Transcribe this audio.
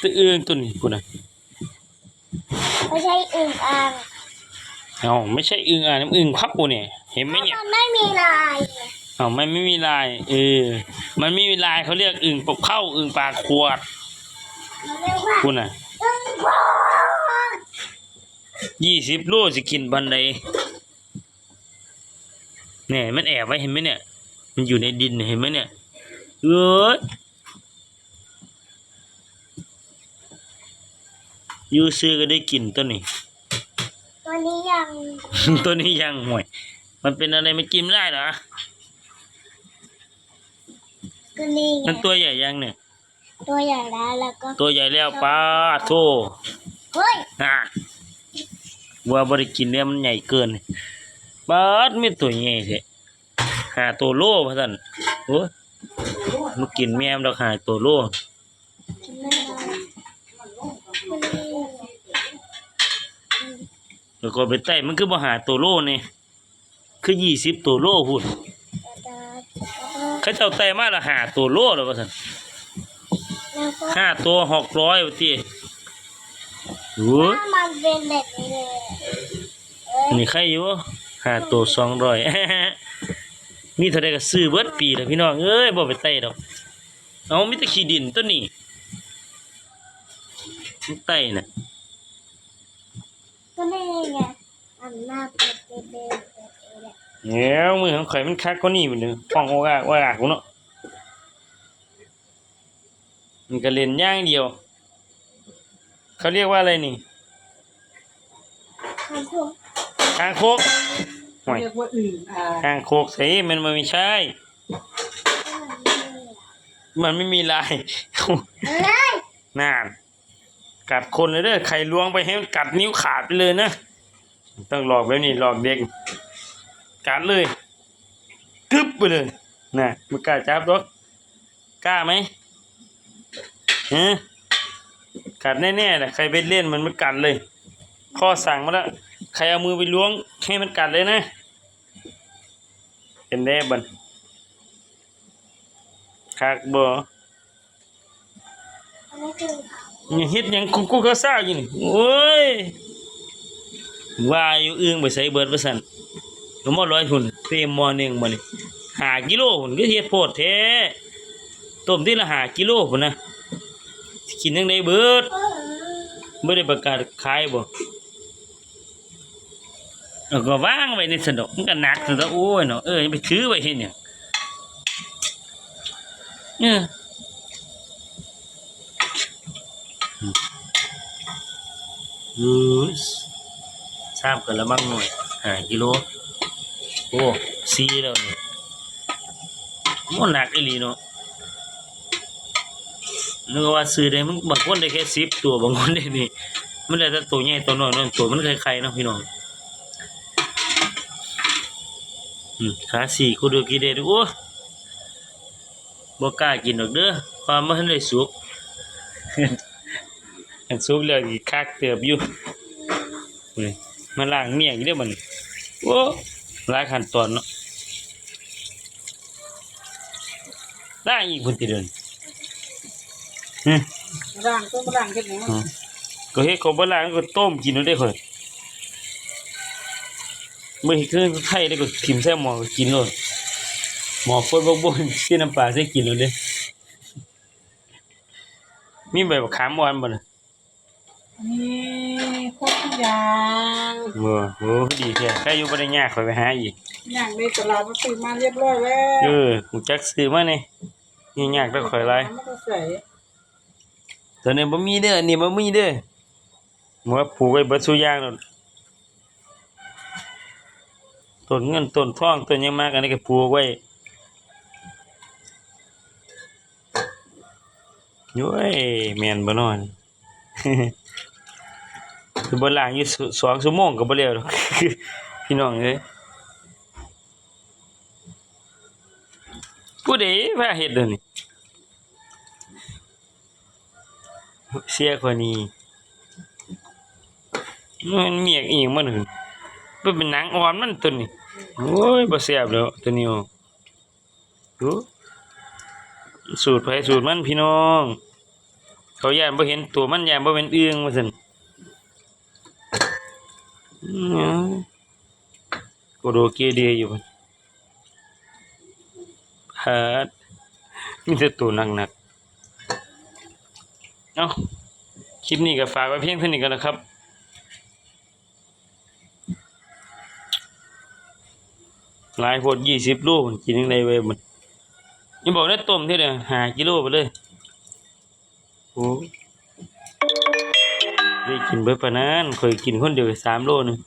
ตัวเอื้องตัวนี้พุ่นน่ะไม่ใช่อึ่งอ่างเอ้าไม่ใช่อึ่งอะน้ำอึ่งพับกูเนี่ยเห็นไหมเนี่ยมันไม่มีลายไงเอ้ามันไม่มีลาย เออ มันไม่มีลายเขาเรียกอึ่งปกเข้าอึ่งปากขวดมันเรียกว่าคุณน่ะอึ่งโพรงยี่สิบโลสิกินบันไดเนี่ยมันแอบไว้เห็นไหมเนี่ย มันอยู่ในดินเห็นไหมเนี่ยเอ้ยอ ยูซื้อก็ได้กินตัวนี้ ตัวนี้ยัง ตัวนี้ยังห่วย มันเป็นอะไรไม่กินไม่ได้เหรอก็นี่ไงมันตัวใหญ่ยังเนี่ย ตัวใหญ่แล้วแล้วก็ ตัวใหญ่แล้วป้าโทเฮ้ยอะว่าบริกินเนี่ยมันใหญ่เกินป้าดไม่ตัวใหญ่เถอะหาตัวโลพ่ะท่านโอ้ยมันกินแม่มดอกหาตัวโล กินไม่ได้มันนี่ แล้วก็ไปไต่มันคือบ่หาตัวโลนี่คือยี่สิบตัวโลหุ่นจะเขาเจ้าไต่มาละหาตัวโลแล้วพ่ะท่านห้าตัวหกร้อยว่าติโอ้ยถ้ามันเป็นแบบนี้เลยนี่ใครอยู่ห้าตัวสองร้อยมีเท่าใดก็ซื้อเบิดปีแล้วพี่น้องเอ้ยบ่ไปไต่ดอกเอามีแต่ขี้ดินตัวนี้ มันไต่น่ะก็นี่ไงอันหน้าเป็นเป็นเป็นแบบนี้แหละเดี๋ยวมือของข่อยมันคักกว่านี้มันนึงฟ้องโอกาว่าอากกูเนาะมันก็เล่นอย่างเดียว เขาเรียกว่าอะไรนี่ทำพวกคางคกห่วยเรียกว่าอื่นอ่าคางคกสิมันมันไม่ใช่ มันไม่มีลายเอ้ยน่าน กัดคนเลยเด้อใครล้วงไปให้มันกัดนิ้วขาดไปเลยนะต้องหลอกแบบนี้หลอกเด็ก กัดเลยกึบไปเลยนะมึงกล้าจับหรอกล้าไหมฮะกัดแน่ๆแหละใครไปเล่นมันมันกัดเลยพ่อสั่งมาแล้วใครเอามือไปล้วงให้มันกัดเลยนะเป็นแน่บันคักบ่อันนี้คือ เฮ็ดหยังกูกูก็ซ่าอยู่นี่โอ้ยว่าอยู่อึ้งไปใส่เบิดว่าซั่นก็มาร้อยหุ่นเต็มมอหนึงบ่นี่5กิโลหุ่นก็เฮ็ดโพดแท้ต้มที่ละ5กิโลพุ่นนะกินจังไดเบิดเออบ่ได้ประกาศขายบ่เอาก็วางไว้ในสนกมันก็หนักซะโอ้ยเนาะเอ้ยไปถือไว้เฮ็ดหยังเออยูสทราบกันแล้วบ้างหน่วยหากิโล โอ้ซีแล้วนี่มันหนักอีหลีเนาะนึกว่าซื้อได้มันบางคนได้แค่สิบตัวบางคนได้นี่มันได้แต่ตัวใหญ่ตัวน้อยเนาะตัวมันคล้ายๆเนาะพี่น้องอืมขาสี่กูดูกี่เดดโอ้บ่กล้ากินดอกเด้อความมันได้สุก อันซุกแล้วอีกคักเติบอยู่นี่มาล้างเมียอีกเด้อมันโอ้หลายขั้นตอนเนาะล้างอีกพุ่นติเดินฮึร่างต้องร่างกันอย่างนั้นก็เฮ็ดของบ่ล้างก็ต้มกินเอาได้ค่อยมื้อเฮ็ดคือไทยได้ก็ทิ่มใส่หม้อก็กินโลดหม้อฝนบ่บ่นเสียน้ำปลาใส่กินโลดเด้มีใบบักขามอ่อนบ่น่ะ นี่ครบทุกอย่างโอ้โหดีแท้ใครอยู่บ่ได้ยากค่อยไปหาอีกอย่างในตลาดมันซื้อมาเรียบร้อยแล้วเออหูจักซื้อมานี่นี่ยากต้องคอยไล่มันก็ใส่ตัวนี้บ่มีเด้ออันนี้บ่มีเด้อหมัวผูกไว้เบิดซุอย่างนั่นต้นเงินต้นทองต้นหยังมากอันนี้ก็ผูกไว้โย้ยแม่นบ่นอน คือบ่ล้างอยู่สองชั่วโมงก็บ่แล้วดอกพี่น้องเอ้ยผู้ใดพาเฮ็ดเด้อนี่เสียคนนี้มันเมียกอีกมันหึมันเป็นหนังอ่อนมันตัวนี้โอ้ยบ่แซ่บแล้วตัวนี้ดูสูตรไผสูตรมันพี่น้อง เขาย่านบ่เห็นตัวมันย่านบ่เป็นเอื้องว่าซั่นกโดเกเดอยู่พุ่นพาดมีแต่ตัวหนักๆเอ้าคลิปนี้ก็ฝากไว้เพียงเท่านี้กันนะครับหลายโพด20โลมันกินจังไดเว้ยมันย่าบอกได้ต้มเท่าเด้อ5กิโลไปเลย โอ้ยได้กินเบิดปานนั้นเคยกินคนเดียวสามโลนึง